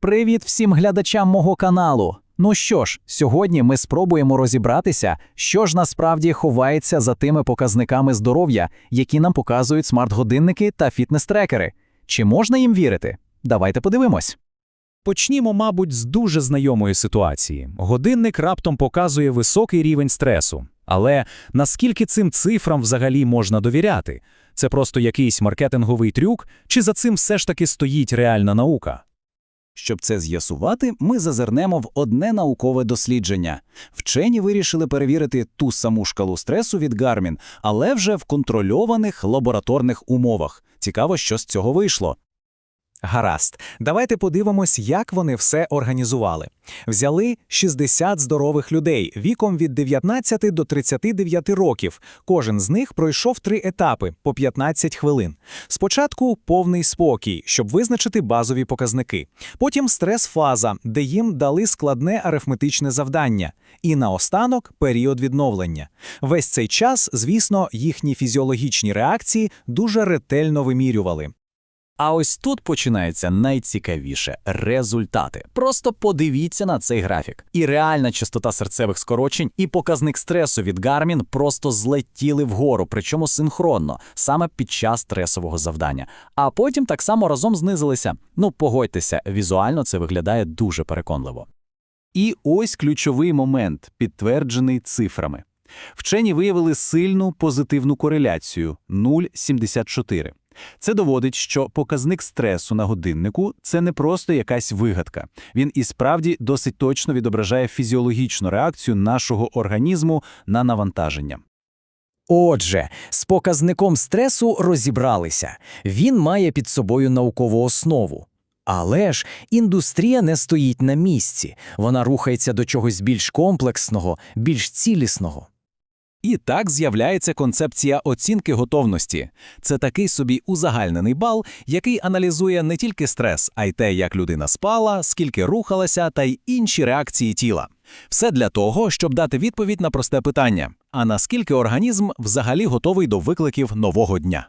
Привіт всім глядачам мого каналу. Ну що ж, сьогодні ми спробуємо розібратися, що ж насправді ховається за тими показниками здоров'я, які нам показують смарт-годинники та фітнес-трекери. Чи можна їм вірити? Давайте подивимось. Почнімо, мабуть, з дуже знайомої ситуації. Годинник раптом показує високий рівень стресу. Але наскільки цим цифрам взагалі можна довіряти? Це просто якийсь маркетинговий трюк, чи за цим все ж таки стоїть реальна наука? Щоб це з'ясувати, ми зазирнемо в одне наукове дослідження. Вчені вирішили перевірити ту саму шкалу стресу від Гармін, але вже в контрольованих лабораторних умовах. Цікаво, що з цього вийшло. Гаразд, давайте подивимось, як вони все організували. Взяли 60 здорових людей віком від 19 до 39 років. Кожен з них пройшов три етапи по 15 хвилин. Спочатку повний спокій, щоб визначити базові показники. Потім стрес-фаза, де їм дали складне арифметичне завдання. І наостанок період відновлення. Весь цей час, звісно, їхні фізіологічні реакції дуже ретельно вимірювали. А ось тут починається найцікавіше результати. Просто подивіться на цей графік. І реальна частота серцевих скорочень, і показник стресу від Garmin просто злетіли вгору, причому синхронно, саме під час стресового завдання. А потім так само разом знизилися. Ну, погодьтеся, візуально це виглядає дуже переконливо. І ось ключовий момент, підтверджений цифрами. Вчені виявили сильну позитивну кореляцію 0,74. Це доводить, що показник стресу на годиннику це не просто якась вигадка. Він і справді досить точно відображає фізіологічну реакцію нашого організму на навантаження. Отже, з показником стресу розібралися. Він має під собою наукову основу. Але ж індустрія не стоїть на місці, вона рухається до чогось більш комплексного, більш цілісного. І так з'являється концепція оцінки готовності. Це такий собі узагальнений бал, який аналізує не тільки стрес, а й те, як людина спала, скільки рухалася та й інші реакції тіла. Все для того, щоб дати відповідь на просте питання: а наскільки організм взагалі готовий до викликів нового дня?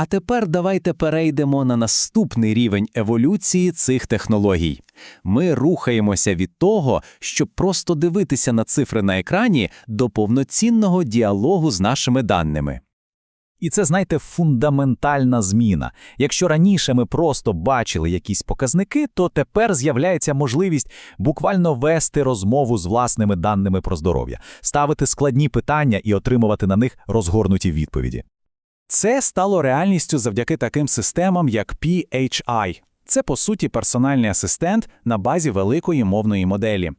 А тепер давайте перейдемо на наступний рівень еволюції цих технологій. Ми рухаємося від того, щоб просто дивитися на цифри на екрані до повноцінного діалогу з нашими даними. І це, знаєте, фундаментальна зміна. Якщо раніше ми просто бачили якісь показники, то тепер з'являється можливість буквально вести розмову з власними даними про здоров'я, ставити складні питання і отримувати на них розгорнуті відповіді. Це стало реальністю завдяки таким системам, як PHI. Це, по суті, персональний асистент на базі великої мовної моделі.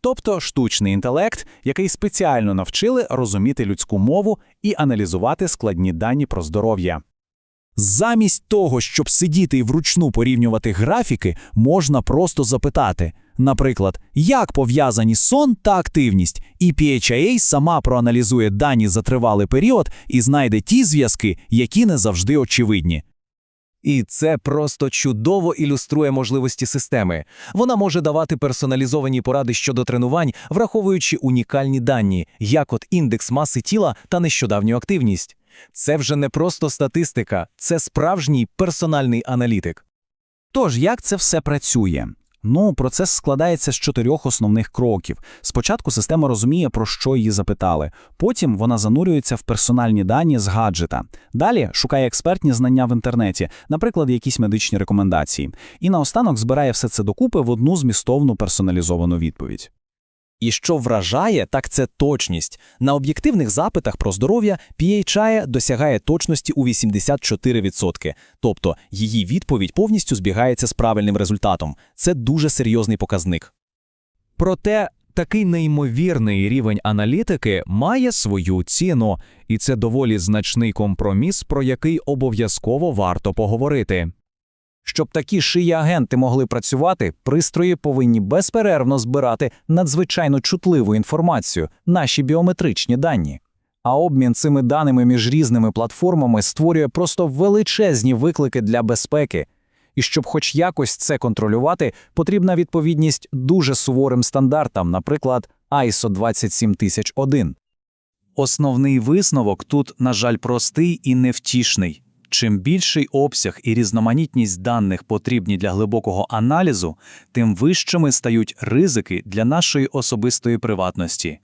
Тобто штучний інтелект, який спеціально навчили розуміти людську мову і аналізувати складні дані про здоров'я. Замість того, щоб сидіти і вручну порівнювати графіки, можна просто запитати, наприклад, як пов'язані сон та активність, і PHIA сама проаналізує дані за тривалий період і знайде ті зв'язки, які не завжди очевидні. І це просто чудово ілюструє можливості системи. Вона може давати персоналізовані поради щодо тренувань, враховуючи унікальні дані, як от індекс маси тіла та нещодавню активність. Це вже не просто статистика, це справжній персональний аналітик. Тож, як це все працює? Ну, процес складається з чотирьох основних кроків. Спочатку система розуміє, про що її запитали. Потім вона занурюється в персональні дані з гаджета. Далі шукає експертні знання в інтернеті, наприклад, якісь медичні рекомендації. І наостанок збирає все це докупи в одну змістовну персоналізовану відповідь. І що вражає, так це точність. На об'єктивних запитах про здоров'я PHI досягає точності у 84%. Тобто її відповідь повністю збігається з правильним результатом. Це дуже серйозний показник. Проте такий неймовірний рівень аналітики має свою ціну, і це доволі значний компроміс, про який обов'язково варто поговорити. Щоб такі шиї агенти могли працювати, пристрої повинні безперервно збирати надзвичайно чутливу інформацію, наші біометричні дані. А обмін цими даними між різними платформами створює просто величезні виклики для безпеки. І щоб хоч якось це контролювати, потрібна відповідність дуже суворим стандартам, наприклад, ISO 27001. Основний висновок тут, на жаль, простий і невтішний. Чим більший обсяг і різноманітність даних потрібні для глибокого аналізу, тим вищими стають ризики для нашої особистої приватності.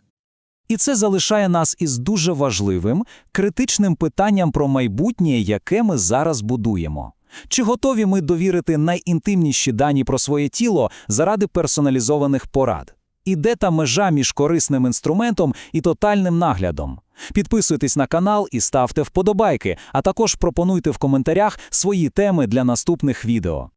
І це залишає нас із дуже важливим, критичним питанням про майбутнє, яке ми зараз будуємо. Чи готові ми довірити найінтимніші дані про своє тіло заради персоналізованих порад? І де та межа між корисним інструментом і тотальним наглядом? Підписуйтесь на канал і ставте вподобайки, а також пропонуйте в коментарях свої теми для наступних відео.